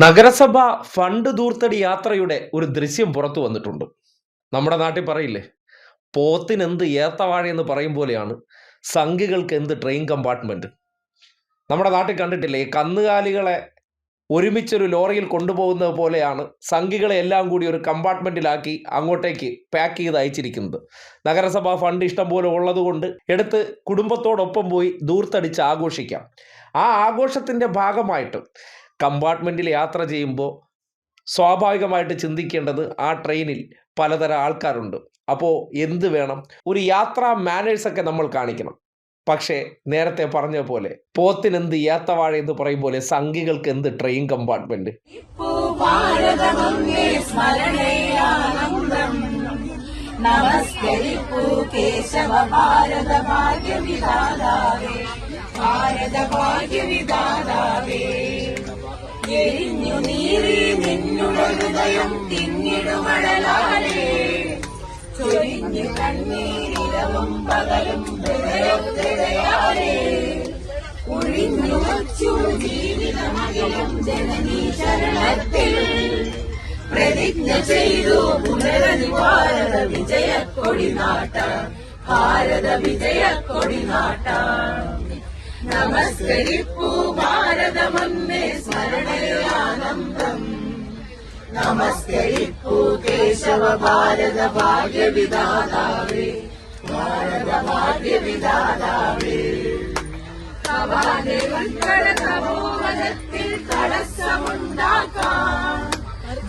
നഗരസഭ ഫണ്ട് ദൂർത്തടി യാത്രയുടെ ഒരു ദൃശ്യം പുറത്തു വന്നിട്ടുണ്ട്. നമ്മുടെ നാട്ടിൽ പറയില്ലേ പോത്തിന് എന്ത് ഏത്തവാഴ എന്ന് പറയും പോലെയാണ് സംഘികൾക്ക് എന്ത് ട്രെയിൻ കമ്പാർട്ട്മെന്റ്? നമ്മുടെ നാട്ടിൽ കണ്ടിട്ടില്ലേ കന്നുകാലികളെ ഒരുമിച്ചൊരു ലോറിയിൽ കൊണ്ടുപോകുന്നത് പോലെയാണ് സംഘികളെ എല്ലാം കൂടി ഒരു കമ്പാർട്ട്മെന്റിലാക്കി അങ്ങോട്ടേക്ക് പാക്ക് ചെയ്ത് അയച്ചിരിക്കുന്നത്. നഗരസഭാ ഫണ്ട് ഇഷ്ടം പോലെ ഉള്ളതുകൊണ്ട് എടുത്ത് കുടുംബത്തോടൊപ്പം പോയി ദൂർത്തടിച്ച് ആഘോഷിക്കാം. ആ ആഘോഷത്തിന്റെ ഭാഗമായിട്ട് കമ്പാർട്ട്മെന്റിൽ യാത്ര ചെയ്യുമ്പോൾ സ്വാഭാവികമായിട്ട് ചിന്തിക്കേണ്ടത് ആ ട്രെയിനിൽ പലതരം ആൾക്കാരുണ്ട്. അപ്പോൾ എന്ത് വേണം? ഒരു യാത്രാ മാനേഴ്സൊക്കെ നമ്മൾ കാണിക്കണം. പക്ഷേ നേരത്തെ പറഞ്ഞ പോലെ പോത്തിനെന്ത് ഏത്തവാഴ എന്ന് പറയും പോലെ സംഘികൾക്ക് എന്ത് ട്രെയിൻ കമ്പാർട്ട്മെന്റ്? ഭാരത ഭാഗ്യവിധാതാവേ ഭാരത ഭാഗ്യവിധാതാവേ എരിഞ്ഞു നീറി നിന്നുടെ ഹൃദയം തിങ്ങിടുമടലാലേ ചൊരിഞ്ഞു കണ്ണീരിലവും പകലും ഹൃദയത്തിടയാലേ. ഒഴിഞ്ഞു വച്ചു ജീവിതമകിലും ജനനീ ശരണത്തിൽ പ്രതിജ്ഞ ചെയ്തു പുനരനിവാരത വിജയക്കൊടി നാട്ട ഭാരത വിജയക്കൊടി നാട്ട. നമസ്കരിപ്പു ഭാരതമന്നേ സ്മരണയാനന്ദം നമസ്കരിക്കൂ കേശവ ഭാരത ഭാഗ്യവിദാതാവേ ഭാരത ഭാഗ്യവിദാതാവേ തപോവനത്തിൽ തടസ്സമുണ്ടാക്കാം.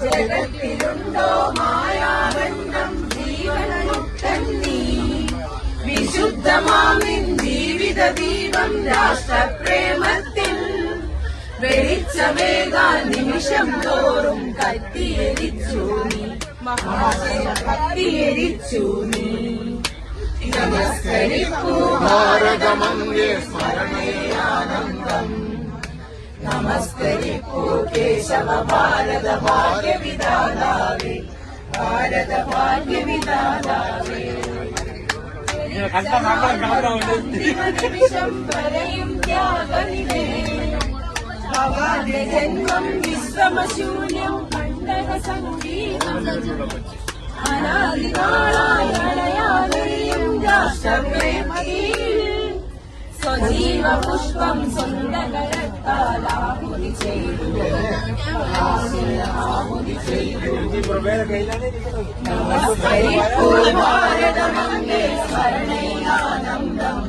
ജഗത്തിലുണ്ടോ മായാവണ്ണം ജീവനുക്തൻ നീ. വിശുദ്ധമാമിൻ ജീവിത ദീപം രാഷ്ട്രപ്രേമത്തിൽ വെളിച്ചമേകാൻ നിമിഷം തോറും കത്തിയരിച്ചു നീ. മഹാശയ കത്തിയരിച്ചു നീ. നമസ്കരിപ്പൂ ഭാരതമന്യേ സ്മരണേയാനന്ദം നമസ്കരിപ്പൂ കേശവ ഭാരത ഭാഗ്യവിധാതാവേ ഭാരത ഭാഗ്യവിധാതാവേ നിമിഷം വരെയും ത്യാഗനിധേ. ജന്മം വിശ്രമശൂന്യം കണ്ടക സംഗീതം. അനാദിനാളായി അടയാതെയും രാഷ്ട്രപ്രേമയിൽ സ്വജീവ പുഷ്പം സ്വന്തകരത്താലാഹുതി ചെയ്തു. ആഹുതി ചെയ്തു. നമസ്കരിപ്പൂ ഭാരതമംഗേ സ്മരണയാനന്ദം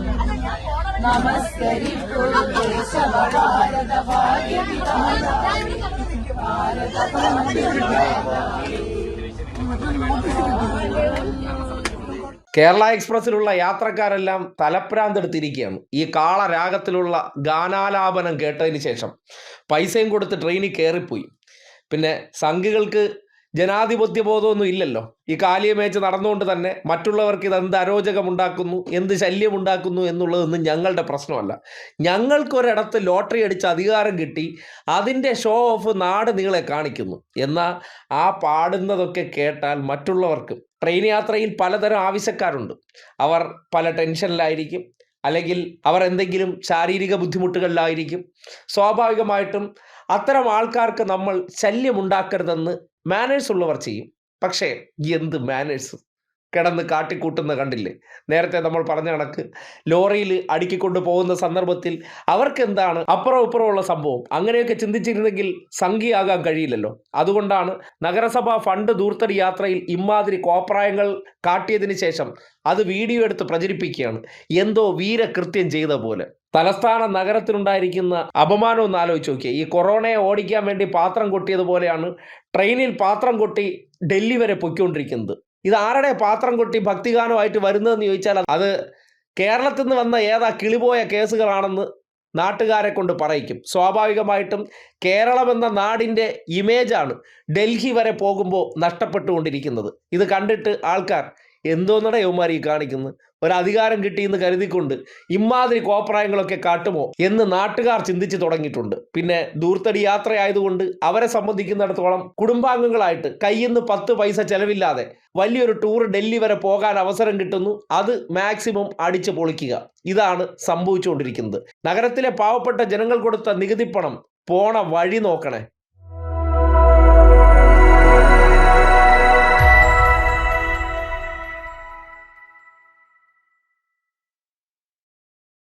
നമസ്കരിപ്പൂ കേശവ ഭാരത ഭാഗ്യവിധാത ഭാരത ഭാഗ്യവിധാത കേരള എക്സ്പ്രസ്സിലുള്ള യാത്രക്കാരെല്ലാം തലപ്രാന്തെടുത്തിരിക്കുകയാണ്. ഈ കാളരാഗത്തിലുള്ള ഗാനാലാപനം കേട്ടതിന് ശേഷം പൈസയും കൊടുത്ത് ട്രെയിനിൽ കയറിപ്പോയി. പിന്നെ സംഘികൾക്ക് ജനാധിപത്യ ബോധമൊന്നും ഇല്ലല്ലോ. ഈ കാലിയമേച്ച് നടന്നുകൊണ്ട് തന്നെ മറ്റുള്ളവർക്ക് ഇത് എന്ത് അരോചകമുണ്ടാക്കുന്നു എന്ത് ശല്യമുണ്ടാക്കുന്നു എന്നുള്ളതൊന്നും ഞങ്ങളുടെ പ്രശ്നമല്ല. ഞങ്ങൾക്കൊരിടത്ത് ലോട്ടറി അടിച്ച് അധികാരം കിട്ടി അതിന്റെ ഷോ ഓഫ് നാട് നിങ്ങളെ കാണിക്കുന്നു. എന്നാൽ ആ പാടുന്നതൊക്കെ കേട്ടാൽ മറ്റുള്ളവർക്ക് ട്രെയിൻ യാത്രയിൽ പലതരം ആവശ്യക്കാരുണ്ട്. അവർ പല ടെൻഷനിലായിരിക്കും അല്ലെങ്കിൽ അവർ എന്തെങ്കിലും ശാരീരിക ബുദ്ധിമുട്ടുകളിലായിരിക്കും. സ്വാഭാവികമായിട്ടും അത്തരം ആൾക്കാർക്ക് നമ്മൾ ശല്യമുണ്ടാക്കരുതെന്ന് മാനേഴ്സ് ഉള്ളവർ ചെയ്യും. പക്ഷേ എന്ത് മാനേഴ്സ് കിടന്ന് കാട്ടിക്കൂട്ടുന്ന കണ്ടില്ലേ? നേരത്തെ നമ്മൾ പറഞ്ഞ കണക്ക്. ലോറിയിൽ അടുക്കിക്കൊണ്ട് പോകുന്ന സന്ദർഭത്തിൽ അവർക്കെന്താണ് അപ്പുറം ഇപ്പുറമുള്ള സംഭവം? അങ്ങനെയൊക്കെ ചിന്തിച്ചിരുന്നെങ്കിൽ സംഖ്യയാകാൻ കഴിയില്ലല്ലോ. അതുകൊണ്ടാണ് നഗരസഭാ ഫണ്ട് ദൂർത്തടി യാത്രയിൽ ഇമാതിരി കോപ്രായങ്ങൾ കാട്ടിയതിന് ശേഷം അത് വീഡിയോ എടുത്ത് പ്രചരിപ്പിക്കുകയാണ്. എന്തോ വീരകൃത്യം ചെയ്ത പോലെ. തലസ്ഥാന നഗരത്തിലുണ്ടായിരിക്കുന്ന അപമാനം ഒന്ന് ആലോചിച്ച് നോക്കിയേ. ഈ കൊറോണയെ ഓടിക്കാൻ വേണ്ടി പാത്രം കൊട്ടിയതുപോലെയാണ് ട്രെയിനിൽ പാത്രം കൊട്ടി ഡൽഹി വരെ പൊയ്ക്കൊണ്ടിരിക്കുന്നത്. ഇത് ആരുടെ പാത്രം കൊട്ടി ഭക്തിഗാനമായിട്ട് വരുന്നതെന്ന് ചോദിച്ചാൽ അത് കേരളത്തിൽ നിന്ന് വന്ന ഏതാ കിളിപോയ കേസുകളാണെന്ന് നാട്ടുകാരെ കൊണ്ട് പറയിക്കും. സ്വാഭാവികമായിട്ടും കേരളം എന്ന നാടിന്റെ ഇമേജാണ് ഡൽഹി വരെ പോകുമ്പോൾ നഷ്ടപ്പെട്ടുകൊണ്ടിരിക്കുന്നത്. ഇത് കണ്ടിട്ട് ആൾക്കാർ എന്തോന്നട യൗമാർ ഈ കാണിക്കുന്നത് ഒരധികാരം കിട്ടിയെന്ന് കരുതിക്കൊണ്ട് ഇമാതിരി കോപ്രായങ്ങളൊക്കെ കാട്ടുമോ എന്ന് നാട്ടുകാർ ചിന്തിച്ചു തുടങ്ങിയിട്ടുണ്ട്. പിന്നെ ദൂർത്തടി യാത്രയായതുകൊണ്ട് അവരെ സംബന്ധിക്കുന്നിടത്തോളം കുടുംബാംഗങ്ങളായിട്ട് കയ്യിന്ന് പത്ത് പൈസ ചെലവില്ലാതെ വലിയൊരു ടൂർ ഡൽഹി വരെ പോകാൻ അവസരം കിട്ടുന്നു. അത് മാക്സിമം അടിച്ചു പൊളിക്കുക. ഇതാണ് സംഭവിച്ചുകൊണ്ടിരിക്കുന്നത്. നഗരത്തിലെ പാവപ്പെട്ട ജനങ്ങൾ കൊടുത്ത നികുതിപ്പണം പോണ വഴി നോക്കണേ.